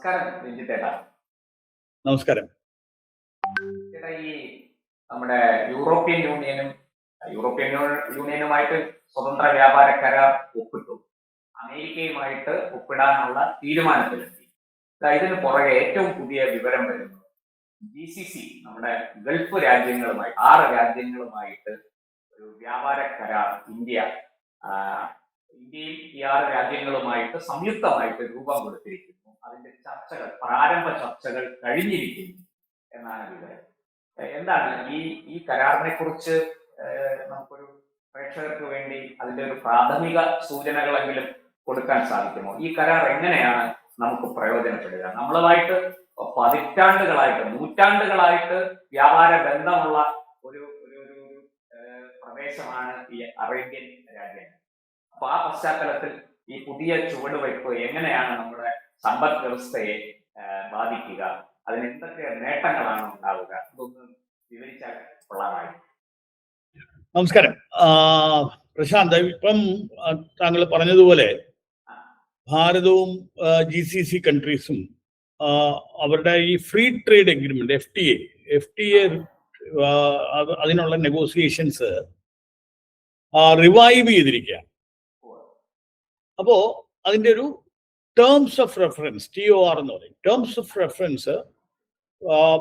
നമസ്കാരം രഞ്ജിത്തേട്ടാ നമസ്കാരം. ചേട്ടാ ഈ നമ്മുടെ യൂറോപ്യൻ യൂണിയനും യൂറോപ്യൻ യൂണിയനുമായിട്ട് സ്വതന്ത്ര വ്യാപാര കരാർ ഒപ്പിട്ടു. അമേരിക്കയുമായിട്ട് ഒപ്പിടാനുള്ള തീരുമാനത്തിലെത്തി. ഇതിന് പുറകെ ഏറ്റവും പുതിയ വിവരം വരുന്നത് ജി സി സി നമ്മുടെ ഗൾഫ് രാജ്യങ്ങളുമായി ആറ് രാജ്യങ്ങളുമായിട്ട് ഒരു വ്യാപാര കരാർ ഇന്ത്യ ഇന്ത്യയിൽ ഇന്ത്യയും ഈ ആറ് രാജ്യങ്ങളുമായിട്ട് സംയുക്തമായിട്ട് രൂപം കൊടുത്തിരിക്കുന്നു. അതിന്റെ ചർച്ചകൾ പ്രാരംഭ ചർച്ചകൾ കഴിഞ്ഞിരിക്കുന്നു എന്നാണ് വിവരം. എന്താണ് ഈ ഈ കരാറിനെ കുറിച്ച് നമുക്കൊരു പ്രേക്ഷകർക്ക് വേണ്ടി അതിന്റെ ഒരു പ്രാഥമിക സൂചനകളെങ്കിലും കൊടുക്കാൻ സാധിക്കുമോ? ഈ കരാർ എങ്ങനെയാണ് നമുക്ക് പ്രയോജനപ്പെടുക? നമ്മളുമായിട്ട് പതിറ്റാണ്ടുകളായിട്ട് നൂറ്റാണ്ടുകളായിട്ട് വ്യാപാര ബന്ധമുള്ള ഒരു ഒരു ഒരു പ്രദേശമാണ് ഈ അറേബ്യൻ രാജ്യങ്ങൾ അപ്പൊ ആ പശ്ചാത്തലത്തിൽ ഈ പുതിയ ചുവടുവയ്പ് എങ്ങനെയാണ് നമ്മുടെ സമ്പദ് വ്യവസ്ഥയെ ബാധിക്കുക. അതിന് എന്തൊക്കെ നേട്ടങ്ങളാണ് ഉണ്ടാവുക? ഇതൊന്ന് വിവരിച്ചാൽ കൊള്ളാമായി നമസ്കാരം. പ്രശാന്ത് ഇപ്പം താങ്കൾ പറഞ്ഞതുപോലെ ഭാരതവും ജി സി സി കൺട്രീസും അവരുടെ ഈ free trade agreement F T A F T A അതിനുള്ള നെഗോസിയേഷൻസ് റിവൈവ് ചെയ്തിരിക്കുകയാണ്. അപ്പോ അതിന്റെ ഒരു terms of reference T O R എന്ന് പറയും. ടേംസ് ഓഫ് റെഫറൻസ്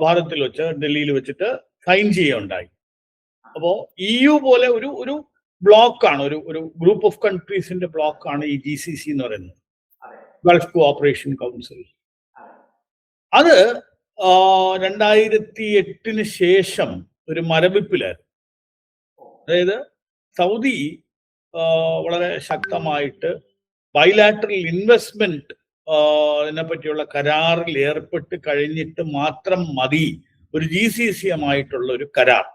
ഭാരതത്തിൽ വെച്ച് ഡൽഹിയിൽ വെച്ചിട്ട് സൈൻ ചെയ്യുകയുണ്ടായി അപ്പോ ഇ യു പോലെ ഒരു ഒരു ബ്ലോക്കാണ് ഒരു ഒരു ഗ്രൂപ്പ് ഓഫ് കൺട്രീസിന്റെ ബ്ലോക്കാണ് ഈ ജി സി സി എന്ന് പറയുന്നത്. ഗൾഫ് കോഓപ്പറേഷൻ കൗൺസിൽ അതെ. രണ്ടായിരത്തി എട്ടിന് ശേഷം ഒരു മരവിപ്പിലായിരുന്നു. അതായത് സൗദി വളരെ ശക്തമായിട്ട് ബൈലാറ്ററൽ ഇൻവെസ്റ്റ്മെന്റ് ഇതിനെ പറ്റിയുള്ള കരാറിൽ ഏർപ്പെട്ട് കഴിഞ്ഞിട്ട് മാത്രം മതി. ഒരു ജി സി സി ആയിട്ടുള്ള ഒരു കരാർ.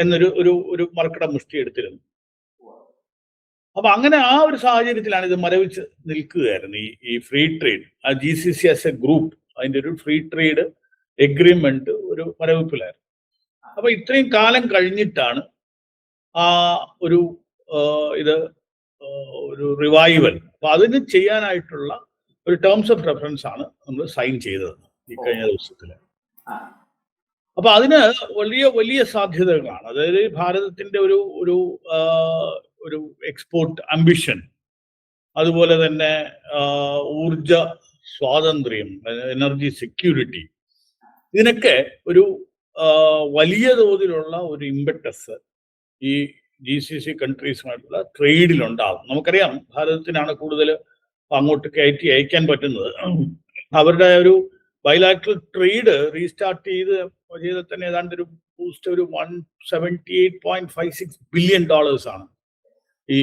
എന്നൊരു ഒരു ഒരു മർക്കട മുഷ്ടി എടുത്തിരുന്നു. അപ്പൊ അങ്ങനെ ആ ഒരു സാഹചര്യത്തിലാണ് ഇത് മരവിച്ച് നിൽക്കുകയായിരുന്നു. ഈ ഈ ഫ്രീ ട്രേഡ് ആ G C C as a group അതിന്റെ ഒരു ഫ്രീ ട്രേഡ് എഗ്രിമെന്റ് ഒരു മരവിപ്പിലായിരുന്നു. അപ്പൊ ഇത്രയും കാലം കഴിഞ്ഞിട്ടാണ് ആ ഒരു ഇത് ഒരു റിവൈവൽ അപ്പൊ അതിന് ചെയ്യാനായിട്ടുള്ള ഒരു ടേംസ് ഓഫ് റെഫറൻസ് ആണ് നമ്മൾ സൈൻ ചെയ്തത് ഈ കഴിഞ്ഞ ദിവസത്തിൽ. ആ, അപ്പൊ അതിന് വലിയ വലിയ സാധ്യതകളാണ്. അതായത് ഭാരതത്തിന്റെ ഒരു ഒരു ഒരു എക്സ്പോർട്ട് അംബിഷൻ അതുപോലെ തന്നെ ഊർജ സ്വാതന്ത്ര്യം എനർജി സെക്യൂരിറ്റി ഇതിനൊക്കെ ഒരു വലിയ തോതിലുള്ള ഒരു ഇമ്പറ്റസ് ഈ ജി സി സി കൺട്രീസുമായിട്ടുള്ള ട്രേഡിലുണ്ടാവും നമുക്കറിയാം ഭാരതത്തിനാണ് കൂടുതൽ അങ്ങോട്ട് കയറ്റി അയക്കാൻ പറ്റുന്നത്. അവരുടെ ഒരു ബൈലാറ്ററൽ ട്രേഡ് റീസ്റ്റാർട്ട് ചെയ്ത് ചെയ്ത് തന്നെ ഏതാണ്ട് ഒരു ബൂസ്റ്റ് ഒരു one seventy eight point five six billion dollars ആണ്. ഈ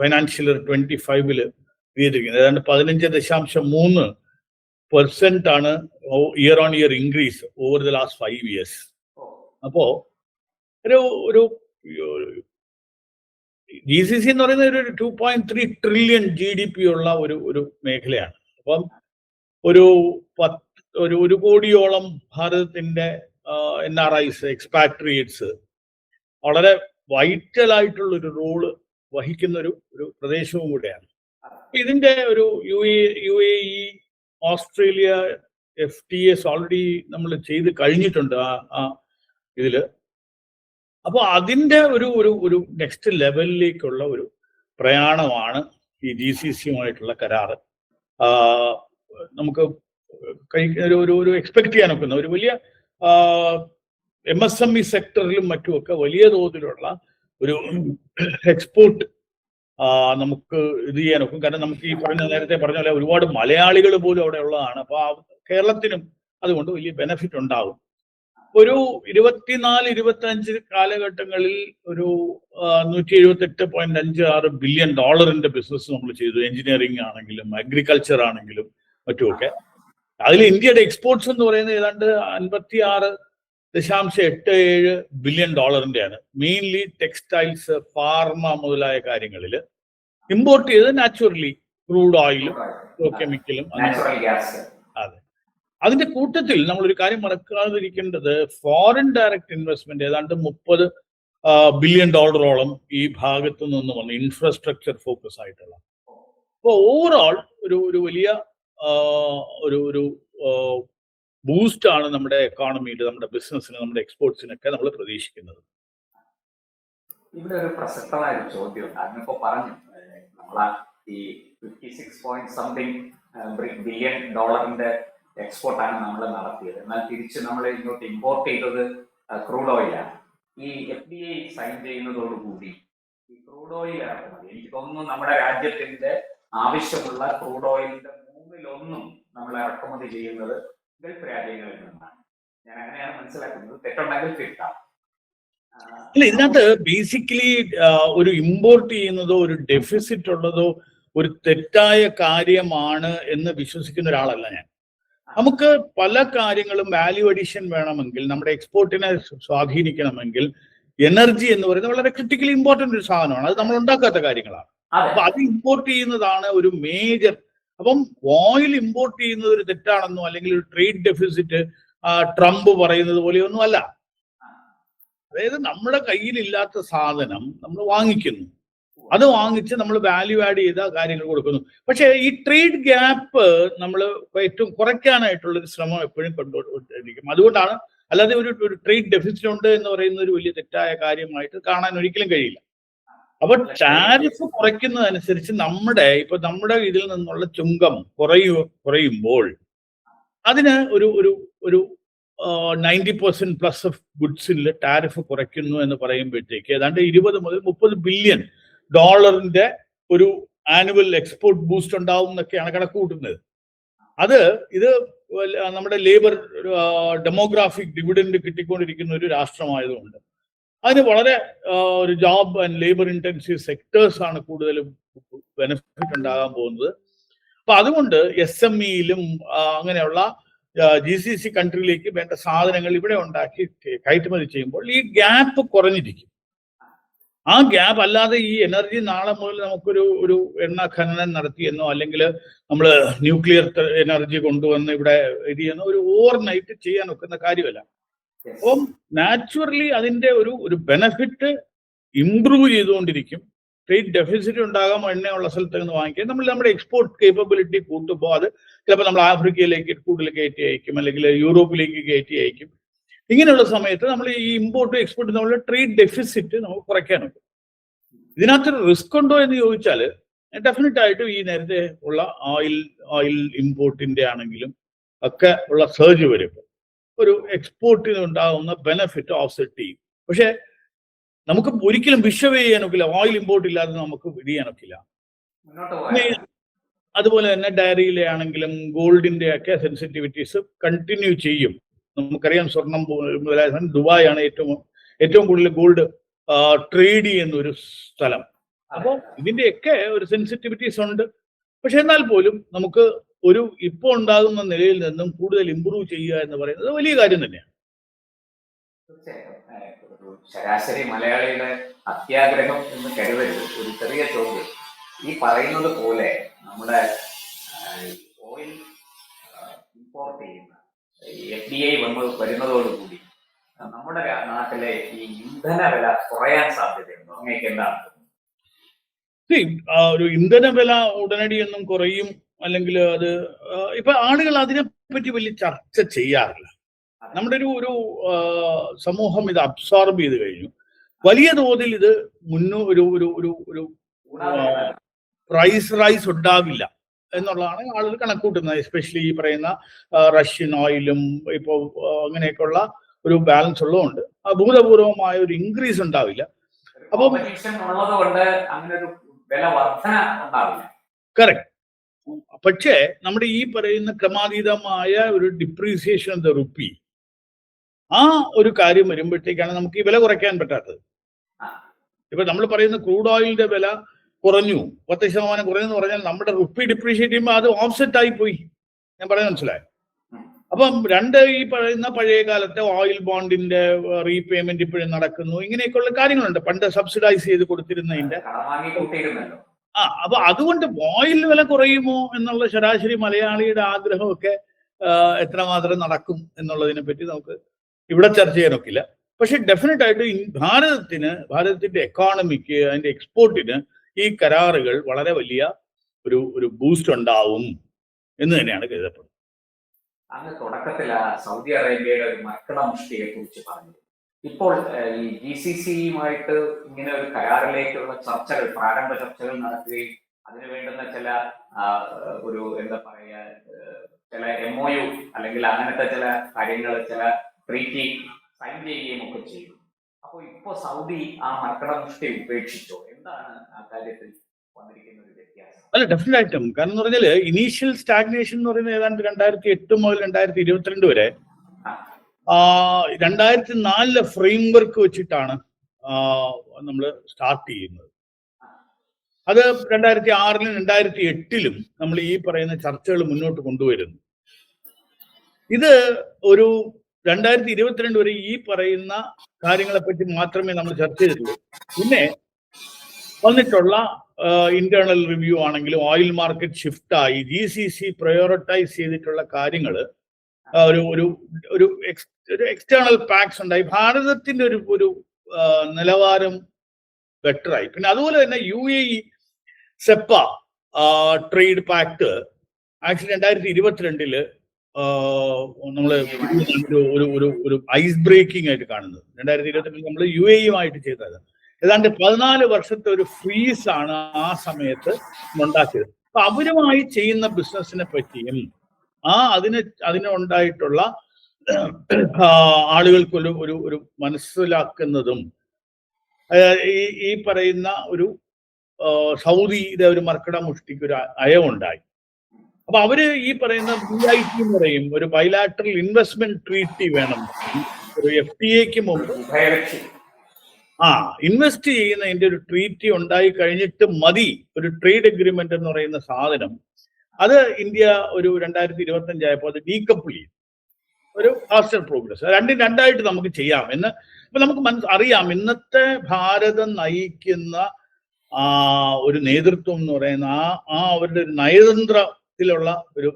ഫൈനാൻഷ്യൽ ട്വന്റി ഫൈവിൽ ചെയ്തിരിക്കുന്നത് ഏതാണ്ട് പതിനഞ്ച് ദശാംശം മൂന്ന് പെർസെന്റ് ആണ് year on year increase over the last five years അപ്പോൾ അപ്പോ ഒരു ഒരു ജി സി സി എന്ന് പറയുന്നത് ഒരു two point three trillion G D P ഉള്ള ഒരു ഒരു മേഖലയാണ്. അപ്പം ഒരു പത്ത് ഒരു ഒരു കോടിയോളം ഭാരതത്തിന്റെ N R Is expatriates vital vital ആയിട്ടുള്ള ഒരു റോൾ വഹിക്കുന്ന ഒരു ഒരു പ്രദേശവും കൂടെയാണ്. ഇതിന്റെ ഒരു U A U A E Australia F T S already നമ്മൾ ചെയ്ത് കഴിഞ്ഞിട്ടുണ്ട് ആ ഇതിൽ. അപ്പോൾ അതിന്റെ ഒരു ഒരു ഒരു നെക്സ്റ്റ് ലെവലിലേക്കുള്ള ഒരു പ്രയാണമാണ് ഈ ജി സി സിയുമായിട്ടുള്ള കരാറ്. നമുക്ക് ഒരു ഒരു ഒരു എക്സ്പെക്ട് ചെയ്യാൻ ഒക്കുന്ന ഒരു വലിയ എം എസ് എം ഇ സെക്ടറിലും മറ്റുമൊക്കെ വലിയ തോതിലുള്ള ഒരു എക്സ്പോർട്ട് നമുക്ക് ഇത് ചെയ്യാൻ ഒക്കും. കാരണം നമുക്ക് ഈ പറഞ്ഞ നേരത്തെ പറഞ്ഞ പോലെ ഒരുപാട് മലയാളികൾ പോലും അവിടെ ഉള്ളതാണ്. അപ്പോൾ കേരളത്തിനും അതുകൊണ്ട് വലിയ ബെനിഫിറ്റ് ഉണ്ടാവും ഒരു ഇരുപത്തിനാല് ഇരുപത്തി അഞ്ച് കാലഘട്ടങ്ങളിൽ ഒരു നൂറ്റി എഴുപത്തി എട്ട് പോയിന്റ് അഞ്ച് ആറ് ബില്യൺ ഡോളറിന്റെ ബിസിനസ് നമ്മൾ ചെയ്തു. എഞ്ചിനീയറിംഗ് ആണെങ്കിലും അഗ്രികൾച്ചർ ആണെങ്കിലും മറ്റുമൊക്കെ. അതിൽ ഇന്ത്യയുടെ എക്സ്പോർട്സ് എന്ന് പറയുന്നത് ഏതാണ്ട് അൻപത്തി ആറ് ദശാംശം എട്ട് ഏഴ് ബില്യൺ ഡോളറിന്റെയാണ് മെയിൻലി ടെക്സ്റ്റൈൽസ് ഫാർമ മുതലായ കാര്യങ്ങളിൽ. ഇമ്പോർട്ട് ചെയ്ത് നാച്ചുറലി ക്രൂഡ് ഓയിലും കെമിക്കലും അങ്ങനെ അതിന്റെ കൂട്ടത്തിൽ നമ്മൾ ഒരു കാര്യം മറക്കാതിരിക്കേണ്ടത് ഫോറിൻ ഡയറക്റ്റ് ഇൻവെസ്റ്റ്മെന്റ് ഏതാണ്ട് മുപ്പത് ബില്യൺ ഡോളറോളം ഈ ഭാഗത്തു നിന്ന് വന്ന് ഇൻഫ്രാസ്ട്രക്ചർ ഫോക്കസ് ആയിട്ടുള്ള. അപ്പോൾ ഓവറോൾ ഒരു ഒരു വലിയ ഒരു ഒരു ബൂസ്റ്റ് ആണ് നമ്മുടെ എക്കോണമിയിൽ നമ്മുടെ ബിസിനസ്സിന് നമ്മുടെ എക്സ്പോർട്സിനൊക്കെ നമ്മൾ പ്രതീക്ഷിക്കുന്നത്. ഇവിടെ ഒരു പ്രസക്തമായ ഒരു ചോദ്യം അതിനിപ്പോ പറഞ്ഞു നമ്മളാ ഈ fifty six point something billion ഡോളറിന്റെ എക്സ്പോർട്ടാണ് നമ്മൾ നടത്തിയത്. എന്നാൽ തിരിച്ച് നമ്മൾ ഇങ്ങോട്ട് ഇമ്പോർട്ട് ചെയ്തത് ക്രൂഡ് ഓയിലാണ് ഈ എഫ് ഡി ഐ സൈൻ ചെയ്യുന്നതോടുകൂടി ഈ ക്രൂഡ് ഓയിൽ ഇറക്കുന്നത് എനിക്ക് തോന്നുന്നു നമ്മുടെ രാജ്യത്തിന്റെ ആവശ്യമുള്ള ക്രൂഡ് ഓയിലിന്റെ മൂന്നിലൊന്നും നമ്മൾ ഇറക്കുമതി ചെയ്യുന്നത് ഗൾഫ് രാജ്യങ്ങളിൽ നിന്നാണ്. ഞാൻ അങ്ങനെയാണ് മനസ്സിലാക്കുന്നത്. തെറ്റുണ്ടെങ്കിൽ തിരുത്താം. അല്ല ഇതിനകത്ത് ബേസിക്കലി ഒരു ഇമ്പോർട്ട് ചെയ്യുന്നതോ ഒരു ഡെഫിസിറ്റ് ഉള്ളതോ ഒരു തെറ്റായ കാര്യമാണ് എന്ന് വിശ്വസിക്കുന്ന ഒരാളല്ല ഞാൻ. നമുക്ക് പല കാര്യങ്ങളും വാല്യൂ അഡീഷൻ വേണമെങ്കിൽ നമ്മുടെ എക്സ്പോർട്ടിനെ സ്വാധീനിക്കണമെങ്കിൽ എനർജി എന്ന് പറയുന്നത് വളരെ ക്രിട്ടിക്കലി ഇമ്പോർട്ടന്റ് ഒരു സാധനമാണ്. അത് നമ്മൾ ഉണ്ടാക്കാത്ത കാര്യങ്ങളാണ്. അപ്പൊ അത് ഇമ്പോർട്ട് ചെയ്യുന്നതാണ് ഒരു മേജർ അപ്പം ഓയിൽ ഇമ്പോർട്ട് ചെയ്യുന്നത് ഒരു തെറ്റാണെന്നോ അല്ലെങ്കിൽ ഒരു ട്രേഡ് ഡെഫിസിറ്റ് ട്രംപ് പറയുന്നത് പോലെയൊന്നും അല്ല. അതായത് നമ്മുടെ കയ്യിലില്ലാത്ത സാധനം നമ്മൾ വാങ്ങിക്കുന്നു. അത് വാങ്ങിച്ച് നമ്മൾ വാല്യൂ ആഡ് ചെയ്ത കാര്യങ്ങൾ കൊടുക്കുന്നു. പക്ഷേ ഈ ട്രേഡ് ഗ്യാപ്പ് നമ്മൾ ഏറ്റവും കുറയ്ക്കാനായിട്ടുള്ള ഒരു ശ്രമം എപ്പോഴും കൊണ്ടുകൊണ്ടിരിക്കും. അതുകൊണ്ടാണ് അല്ലാതെ ഒരു ഒരു ട്രേഡ് ഡെഫിസിറ്റ് ഉണ്ട് എന്ന് പറയുന്ന ഒരു വലിയ തെറ്റായ കാര്യമായിട്ട് കാണാൻ ഒരിക്കലും കഴിയില്ല. അപ്പൊ ടാരിഫ് കുറയ്ക്കുന്നതനുസരിച്ച് നമ്മുടെ ഇപ്പൊ നമ്മുടെ ഇതിൽ നിന്നുള്ള ചുങ്കം കുറയു കുറയുമ്പോൾ അതിന് ഒരു ഒരു ഒരു നയന്റി പെർസെന്റ് പ്ലസ് ഓഫ് ഗുഡ്സിൽ ടാരിഫ് കുറയ്ക്കുന്നു എന്ന് പറയുമ്പോഴത്തേക്ക് ഏതാണ്ട് ഇരുപത് മുതൽ മുപ്പത് ബില്യൺ ഡോളറിന്റെ ഒരു ആനുവൽ എക്സ്പോർട്ട് ബൂസ്റ്റ് ഉണ്ടാവും എന്നൊക്കെയാണ് കണക്ക് കൂട്ടുന്നത്. അത് ഇത് നമ്മുടെ ലേബർ ഡെമോഗ്രാഫിക് ഡിവിഡൻഡ് കിട്ടിക്കൊണ്ടിരിക്കുന്ന ഒരു രാഷ്ട്രമായതുകൊണ്ട്. അതിന് വളരെ ഒരു job and labour intensive sectors ആണ് കൂടുതലും ബെനിഫിറ്റ് ഉണ്ടാകാൻ പോകുന്നത്. അപ്പൊ അതുകൊണ്ട് എസ് എം ഇയിലും അങ്ങനെയുള്ള ജി സി സി കൺട്രിയിലേക്ക് വേണ്ട സാധനങ്ങൾ ഇവിടെ ഉണ്ടാക്കി കയറ്റുമതി ചെയ്യുമ്പോൾ ഈ ഗ്യാപ്പ് കുറഞ്ഞിരിക്കും. ആ ഗ്യാപ്പ് അല്ലാതെ ഈ എനർജി നാളെ മുതൽ നമുക്കൊരു ഒരു എണ്ണ ഖനനം നടത്തിയെന്നോ അല്ലെങ്കിൽ നമ്മൾ ന്യൂക്ലിയർ എനർജി കൊണ്ടുവന്ന് ഇവിടെ ഇത് ചെയ്യുന്ന ഒരു ഓവർ നൈറ്റ് ചെയ്യാൻ ഒക്കുന്ന കാര്യമല്ല. അപ്പം നാച്ചുറലി അതിന്റെ ഒരു ഒരു ബെനഫിറ്റ് ഇംപ്രൂവ് ചെയ്തുകൊണ്ടിരിക്കും. ട്രേഡ് ഡെഫിസിറ്റ് ഉണ്ടാകാം എണ്ണയുള്ള സ്ഥലത്ത് നിന്ന് വാങ്ങിക്കാൻ നമ്മൾ നമ്മുടെ എക്സ്പോർട്ട് കേപ്പബിലിറ്റി കൂട്ടുമ്പോൾ അത് ചിലപ്പോൾ നമ്മൾ ആഫ്രിക്കയിലേക്ക് കൂടുതൽ കയറ്റി അയക്കും അല്ലെങ്കിൽ യൂറോപ്പിലേക്ക് കയറ്റി അയക്കും. ഇങ്ങനെയുള്ള സമയത്ത് നമ്മൾ ഈ ഇമ്പോർട്ടും എക്സ്പോർട്ടും തമ്മിലുള്ള ട്രേഡ് ഡെഫിസിറ്റ് നമുക്ക് കുറയ്ക്കാനുണ്ട് ഇതിനകത്തൊരു റിസ്ക് ഉണ്ടോ എന്ന് ചോദിച്ചാൽ ഡെഫിനറ്റ് ആയിട്ടും ഈ നേരത്തെ ഉള്ള ഓയിൽ ഓയിൽ ഇമ്പോർട്ടിന്റെ ആണെങ്കിലും ഒക്കെ ഉള്ള സർജ് വരും ഒരു എക്സ്പോർട്ടിന് ഉണ്ടാകുന്ന ബെനഫിറ്റ് ഓഫ്സെറ്റ് ചെയ്യും. പക്ഷേ നമുക്ക് ഒരിക്കലും വിഷവ് ചെയ്യാനൊക്കില്ല ഓയിൽ ഇമ്പോർട്ട് ഇല്ലാതെ നമുക്ക് ഇത് ചെയ്യാനൊക്കില്ല അതുപോലെ തന്നെ ഡയറിയിലെ ആണെങ്കിലും ഗോൾഡിന്റെ ഒക്കെ സെൻസിറ്റിവിറ്റീസ് കണ്ടിന്യൂ ചെയ്യും. നമുക്കറിയാം സ്വർണം ദുബായ് ആണ് ഏറ്റവും ഏറ്റവും കൂടുതൽ ഗോൾഡ് ട്രേഡ് ചെയ്യുന്ന ഒരു സ്ഥലം. അപ്പോൾ ഇതിന്റെയൊക്കെ ഒരു സെൻസിറ്റിവിറ്റീസ് ഉണ്ട്. പക്ഷെ എന്നാൽ പോലും നമുക്ക് ഒരു ഇപ്പോൾ ഉണ്ടാകുന്ന നിലയിൽ നിന്നും കൂടുതൽ ഇമ്പ്രൂവ് ചെയ്യുക എന്ന് പറയുന്നത് വലിയ കാര്യം തന്നെയാണ്. ശരാശരി മലയാളിയുടെ അത്യാഗ്രഹം എന്ന് കരുതരുത്. ഒരു ചെറിയ ചോദ്യം. ഈ പറയുന്നത് പോലെ നമ്മുടെ എഫ് ഡി ഐ വന്ന് വരുന്നതോടുകൂടി നമ്മുടെ നാട്ടിലെ ഈ ഇന്ധന വില കുറയാൻ സാധ്യതയുണ്ടോ? അങ്ങനെയൊക്കെ എന്താണ്? ഒരു ഇന്ധന വില ഉടനടി ഒന്നും കുറയും അല്ലെങ്കിൽ അത് ഇപ്പൊ ആളുകൾ അതിനെപ്പറ്റി വലിയ ചർച്ച ചെയ്യാറില്ല. നമ്മുടെ ഒരു ഒരു സമൂഹം ഇത് അബ്സോർബ് ചെയ്ത് കഴിഞ്ഞു. വലിയ തോതിൽ ഇത് മുന്നോ ഒരു ഒരു ഒരു ഒരു പ്രൈസ് റൈസ് ഉണ്ടാവില്ല. എന്നുള്ളതാണ് ആളുകൾ കണക്കൂട്ടുന്നത്. എസ്പെഷ്യലി ഈ പറയുന്ന റഷ്യൻ ഓയിലും ഇപ്പോൾ അങ്ങനെയൊക്കെയുള്ള ഒരു ബാലൻസ് ഉള്ളതുകൊണ്ട്. അഭൂതപൂർവമായ ഒരു ഇൻക്രീസ് ഉണ്ടാവില്ല. അപ്പം- കറക്റ്റ് പക്ഷേ നമ്മുടെ ഈ പറയുന്ന ക്രമാതീതമായ ഒരു ഡിപ്രീസിയേഷൻ ഓഫ് ദ റുപ്പി ആ ഒരു കാര്യം വരുമ്പോഴത്തേക്കാണ് നമുക്ക് ഈ വില കുറയ്ക്കാൻ പറ്റാത്തത്. ഇപ്പൊ നമ്മൾ പറയുന്ന ക്രൂഡ് ഓയിലിന്റെ വില കുറഞ്ഞു. പത്ത് ശതമാനം കുറഞ്ഞെന്ന് പറഞ്ഞാൽ നമ്മുടെ റുപ്പി ഡിപ്രീഷിയേറ്റ് ചെയ്യുമ്പോൾ അത് ഓഫ്സെറ്റ് ആയി പോയി. ഞാൻ പറയുന്നത് മനസ്സിലായി. അപ്പം രണ്ട് ഈ പറയുന്ന പഴയ കാലത്തെ ഓയിൽ ബോണ്ടിന്റെ റീപേയ്മെന്റ് ഇപ്പോഴും നടക്കുന്നു. ഇങ്ങനെയൊക്കെയുള്ള കാര്യങ്ങളുണ്ട്. പണ്ട് സബ്സിഡൈസ് ചെയ്ത് കൊടുത്തിരുന്നതിന്റെ. ആ അപ്പൊ അതുകൊണ്ട് ഓയിൽ വില കുറയുമോ എന്നുള്ള ശരാശരി മലയാളിയുടെ ആഗ്രഹമൊക്കെ എത്രമാത്രം നടക്കും എന്നുള്ളതിനെ പറ്റി നമുക്ക് ഇവിടെ ചർച്ച ചെയ്യാനൊക്കില്ല. പക്ഷെ ഡെഫിനറ്റ് ആയിട്ട് ഭാരതത്തിന് ഭാരതത്തിന്റെ എക്കോണമിക്ക് അതിന്റെ എക്സ്പോർട്ടിന് ഈ കരാറുകൾ വളരെ വലിയ ഒരു ഒരു ബൂസ്റ്റ് ഉണ്ടാവും എന്ന് തന്നെയാണ് കരുതപ്പെടുന്നത്. അങ്ങ് തുടക്കത്തിൽ സൗദി അറേബ്യയുടെ ഒരു മക്കളമുഷ്ടിയെ കുറിച്ച് പറഞ്ഞു. ഇപ്പോൾ ഈ ജി സി സിയുമായിട്ട് ഇങ്ങനെ ഒരു കരാറിലേക്കുള്ള ചർച്ചകൾ പ്രാരംഭ ചർച്ചകൾ നടത്തുകയും അതിന് വേണ്ടുന്ന ചില ഒരു എന്താ പറയാ ചില എം ഒ യു അല്ലെങ്കിൽ അങ്ങനത്തെ ചില കാര്യങ്ങൾ ചില ട്രീറ്റി സൈൻ ചെയ്യുകയും ഒക്കെ ചെയ്തു. അപ്പോൾ ഇപ്പോൾ സൗദി ആ മർക്കട മുഷ്ടി ഉപേക്ഷിച്ചോ? എന്താണ് ആ കാര്യത്തിൽ അല്ല ഡെഫിനറ്റ് ആയിട്ടും കാരണം എന്ന് പറഞ്ഞാൽ ഇനീഷ്യൽ സ്റ്റാഗ്നേഷൻ എന്ന് പറയുന്നത് ഏതാണ്ട് രണ്ടായിരത്തി എട്ട് മുതൽ രണ്ടായിരത്തി ഇരുപത്തിരണ്ട് വരെ രണ്ടായിരത്തി നാലിലെ ഫ്രെയിംവർക്ക് വെച്ചിട്ടാണ് നമ്മൾ സ്റ്റാർട്ട് ചെയ്യുന്നത്. അത് രണ്ടായിരത്തി ആറിലും രണ്ടായിരത്തി എട്ടിലും നമ്മൾ ഈ പറയുന്ന ചർച്ചകൾ മുന്നോട്ട് കൊണ്ടുവരുന്നു. ഇത് ഒരു രണ്ടായിരത്തി ഇരുപത്തിരണ്ട് വരെ ഈ പറയുന്ന കാര്യങ്ങളെ പറ്റി മാത്രമേ നമ്മൾ ചർച്ച ചെയ്തിട്ടുള്ളൂ. പിന്നെ വന്നിട്ടുള്ള ഇന്റേണൽ റിവ്യൂ ആണെങ്കിലും ഓയിൽ മാർക്കറ്റ് ഷിഫ്റ്റ് ആയി ജി സി സി പ്രയോറിറ്റൈസ് ചെയ്തിട്ടുള്ള കാര്യങ്ങൾ ഒരു ഒരു ഒരു ഒരു എക്സ്റ്റേണൽ പാക്സ് ഉണ്ടായി. ഭാരതത്തിന്റെ ഒരു ഒരു നിലവാരം ബെറ്റർ ആയി. പിന്നെ അതുപോലെ തന്നെ U A E CEPA trade pact actually രണ്ടായിരത്തി ഇരുപത്തിരണ്ടിൽ നമ്മൾ ഒരു ഒരു ഒരു ഐസ് ബ്രേക്കിംഗ് ആയിട്ട് കാണുന്നത്. രണ്ടായിരത്തി ഇരുപത്തിരണ്ടിൽ നമ്മൾ യു എ ഇയുമായിട്ട് ചെയ്തത് ഏതാണ്ട് പതിനാല് വർഷത്തെ ഒരു ഫ്രീസ് ആണ് ആ സമയത്ത് ഉണ്ടാക്കിയത്. അപ്പൊ അവരുമായി ചെയ്യുന്ന ബിസിനസ്സിനെ പറ്റിയും ആ അതിന് അതിനുണ്ടായിട്ടുള്ള ആളുകൾക്കൊരു ആളുകൾക്ക് ഒരു ഒരു മനസ്സിലാക്കുന്നതും ഈ ഈ പറയുന്ന ഒരു സൗദിയുടെ ഒരു മർക്കട മുഷ്ടിക്ക് ഒരു അയവുണ്ടായി. അപ്പൊ അവർ ഈ പറയുന്ന ബി ഐ ടി എന്ന് പറയും ഒരു ബൈലാറ്ററൽ ഇൻവെസ്റ്റ്മെന്റ് ട്രീറ്റി വേണം. ഒരു എഫ് ടി എക്ക് മുമ്പ്. ആ ഇൻവെസ്റ്റ് ചെയ്യുന്നതിന്റെ ഒരു ട്രീറ്റി ഉണ്ടായി കഴിഞ്ഞിട്ട് മതി. ഒരു ട്രേഡ് അഗ്രിമെന്റ് എന്ന് പറയുന്ന സാധനം. അത് ഇന്ത്യ ഒരു രണ്ടായിരത്തി ഇരുപത്തി അഞ്ചായപ്പോൾ അത് ഡീകപ്പിൾ ചെയ്യും ഒരു ഫാസ്റ്റർ പ്രോഗ്രസ് രണ്ടും രണ്ടായിട്ട് നമുക്ക് ചെയ്യാം എന്ന് അപ്പൊ നമുക്ക് അറിയാം. ഇന്നത്തെ ഭാരതം നയിക്കുന്ന ആ ഒരു നേതൃത്വം എന്ന് പറയുന്ന ആ ആ അവരുടെ ഒരു നയതന്ത്രത്തിലുള്ള ഒരു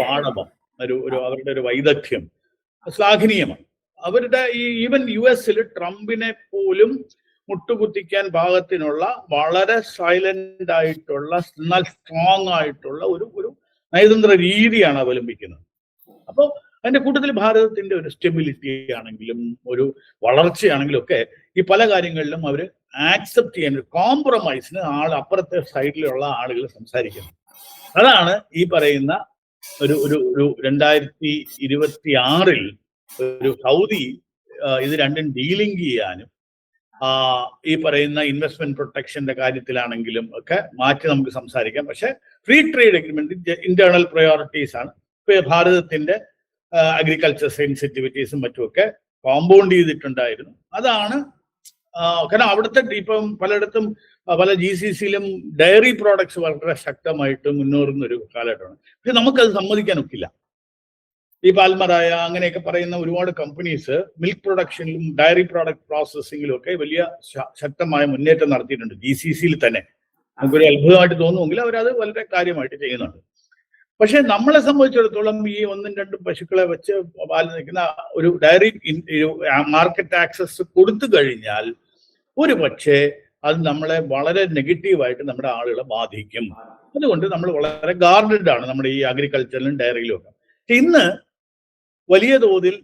പാഠപം ഒരു ഒരു അവരുടെ ഒരു വൈദഗ്ധ്യം. ശ്ലാഘനീയമാണ്. അവരുടെ ഈ ഈവൻ യു എസിൽ ട്രംപിനെ പോലും മുട്ടുകുത്തിക്കാൻ ഭാഗത്തിനുള്ള വളരെ സൈലന്റ് ആയിട്ടുള്ള എന്നാൽ സ്ട്രോങ് ആയിട്ടുള്ള ഒരു ഒരു നയതന്ത്ര രീതിയാണ് അവലംബിക്കുന്നത്. അപ്പോൾ അതിന്റെ കൂട്ടത്തിൽ ഭാരതത്തിന്റെ ഒരു സ്റ്റെബിലിറ്റി ആണെങ്കിലും ഒരു വളർച്ചയാണെങ്കിലും ഒക്കെ ഈ പല കാര്യങ്ങളിലും അവർ ആക്സെപ്റ്റ് ചെയ്യാൻ ഒരു കോംപ്രമൈസിന് ആൾ അപ്പുറത്തെ സൈഡിലുള്ള ആളുകൾ സംസാരിക്കുന്നു. അതാണ് ഈ പറയുന്ന ഒരു ഒരു ഒരു രണ്ടായിരത്തി ഇരുപത്തി ആറിൽ ഒരു സൗദി ഇത് രണ്ടും ഡീലിംഗ് ചെയ്യാനും ഈ പറയുന്ന ഇൻവെസ്റ്റ്മെന്റ് പ്രൊട്ടക്ഷന്റെ കാര്യത്തിലാണെങ്കിലും ഒക്കെ മാറ്റി നമുക്ക് സംസാരിക്കാം. പക്ഷെ free trade agreement internal priorities ആണ്. ഇപ്പൊ ഭാരതത്തിന്റെ അഗ്രികൾച്ചർ സെൻസിറ്റിവിറ്റീസും മറ്റുമൊക്കെ കോമ്പൗണ്ട് ചെയ്തിട്ടുണ്ടായിരുന്നു. അതാണ് കാരണം അവിടുത്തെ ഇപ്പം പലയിടത്തും പല ജി സി സിയിലും ഡയറി പ്രോഡക്ട്സ് വളരെ ശക്തമായിട്ട് മുന്നേറുന്ന ഒരു കാലഘട്ടമാണ്. പക്ഷെ നമുക്കത് സമ്മതിക്കാൻ ഒക്കില്ല ഈ പാൽമറായ അങ്ങനെയൊക്കെ പറയുന്ന ഒരുപാട് കമ്പനീസ് മിൽക്ക് പ്രൊഡക്ഷനിലും ഡയറി പ്രോഡക്റ്റ് പ്രോസസ്സിംഗിലും ഒക്കെ വലിയ ശക്തമായ മുന്നേറ്റം നടത്തിയിട്ടുണ്ട്. ജി സി സിയിൽ തന്നെ. നമുക്കൊരു അത്ഭുതമായിട്ട് തോന്നുമെങ്കിൽ അവരത് വളരെ കാര്യമായിട്ട് ചെയ്യുന്നുണ്ട്. പക്ഷെ നമ്മളെ സംബന്ധിച്ചിടത്തോളം ഈ ഒന്നും രണ്ടും പശുക്കളെ വെച്ച് പാൽ നിൽക്കുന്ന ഒരു ഡയറി മാർക്കറ്റ് ആക്സസ് കൊടുത്തു കഴിഞ്ഞാൽ ഒരു പക്ഷേ അത് നമ്മളെ വളരെ നെഗറ്റീവായിട്ട് നമ്മുടെ ആളുകളെ ബാധിക്കും. അതുകൊണ്ട് നമ്മൾ വളരെ ഗാർഡഡ് ആണ് നമ്മുടെ ഈ അഗ്രികൾച്ചറിലും ഡയറിയിലും ഒക്കെ. ഇന്ന് വലിയ തോതിൽ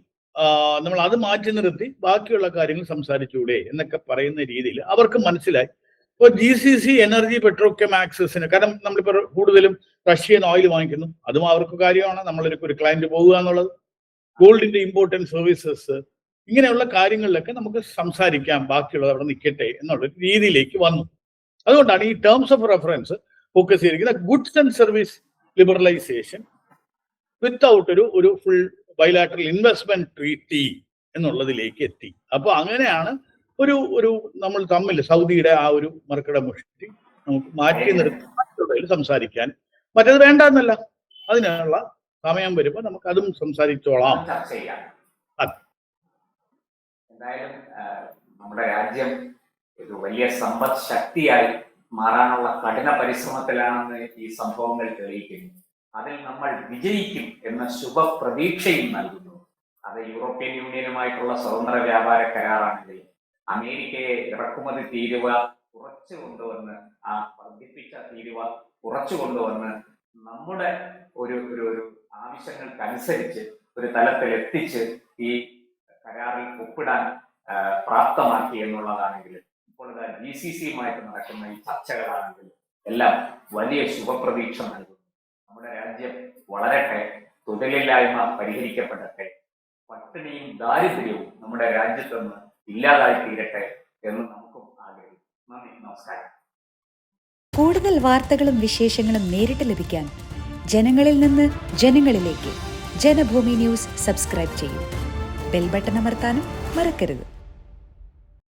നമ്മൾ അത് മാറ്റി നിർത്തി ബാക്കിയുള്ള കാര്യങ്ങൾ സംസാരിച്ചൂടെ എന്നൊക്കെ പറയുന്ന രീതിയിൽ അവർക്ക് മനസ്സിലായി. ഇപ്പോൾ G C C energy petrochem ആക്സസിന് കാരണം നമ്മളിപ്പോൾ കൂടുതലും റഷ്യൻ ഓയിൽ വാങ്ങിക്കുന്നു. അതും അവർക്ക് കാര്യമാണ്. നമ്മളൊരു ഒരു ക്ലയന്റ് പോകുക എന്നുള്ളത്. ഗോൾഡിന്റെ ഇമ്പോർട്ടന്റ് സർവീസസ് ഇങ്ങനെയുള്ള കാര്യങ്ങളിലൊക്കെ നമുക്ക് സംസാരിക്കാം. ബാക്കിയുള്ളത് അവിടെ നിൽക്കട്ടെ എന്നുള്ള രീതിയിലേക്ക് വന്നു. അതുകൊണ്ടാണ് ഈ ടേംസ് ഓഫ് റെഫറൻസ് ഫോക്കസ് ചെയ്തിരിക്കുന്നത്. Goods and service liberalisation without ഒരു ഒരു ഫുൾ ബൈലാറ്ററൽ ഇൻവെസ്റ്റ്മെന്റ് ട്രീറ്റി എന്നുള്ളതിലേക്ക് എത്തി. അപ്പോൾ അങ്ങനെയാണ് ഒരു ഒരു നമ്മൾ തമ്മിൽ സൗദിയുടെ ആ ഒരു മറക്കട മുഷ്ടി നമുക്ക് മാറ്റി നിർത്തി സംസാരിക്കാൻ മറ്റേത് വേണ്ട എന്നല്ല അതിനുള്ള സമയം വരുമ്പോൾ നമുക്ക് അതും സംസാരിച്ചോളാം. എന്തായാലും നമ്മുടെ രാജ്യം ഒരു വലിയ സമ്പദ് ശക്തിയായി മാറാനുള്ള കഠിന പരിശ്രമത്തിലാണെന്ന് ഈ സംഭവങ്ങൾ തെളിയിക്കുന്നു. അതിൽ നമ്മൾ വിജയിക്കും എന്ന ശുഭപ്രതീക്ഷയും നൽകുന്നു. അത് യൂറോപ്യൻ യൂണിയനുമായിട്ടുള്ള സ്വതന്ത്ര വ്യാപാര കരാറാണെങ്കിലും അമേരിക്കയെ ഇറക്കുമതി തീരുവ കുറച്ചു കൊണ്ടുവന്ന് ആ വർദ്ധിപ്പിച്ച തീരുവ കുറച്ചു കൊണ്ടുവന്ന് നമ്മുടെ ഒരു ഒരു ഒരു ആവശ്യങ്ങൾക്കനുസരിച്ച് ഒരു തലത്തിൽ എത്തിച്ച് ഈ കരാറിൽ ഒപ്പിടാൻ പ്രാപ്തമാക്കി എന്നുള്ളതാണെങ്കിൽ ഇപ്പോൾ ജി സി സിയുമായിട്ട് നടക്കുന്ന ഈ ചർച്ചകളാണെങ്കിൽ എല്ലാം വലിയ ശുഭപ്രതീക്ഷ നൽകുന്നു നമ്മുടെ രാജ്യം വളരട്ടെ തൊഴിലില്ലായ്മ പരിഹരിക്കപ്പെടട്ടെ പട്ടിണിയും ദാരിദ്ര്യവും നമ്മുടെ രാജ്യത്ത് നിന്ന് ഇല്ലാതായി തീരട്ടെ എന്ന് നമുക്കും ആഗ്രഹിക്കും നന്ദി നമസ്കാരം. കൂടുതൽ വാർത്തകളും വിശേഷങ്ങളും നേരിട്ട് ലഭിക്കാൻ ജനങ്ങളിൽ നിന്ന് ജനങ്ങളിലേക്ക് ജനഭൂമി ന്യൂസ് സബ്സ്ക്രൈബ് ചെയ്യൂ. ബെൽ ബട്ടൺ അമർത്താനും മറക്കരുത്.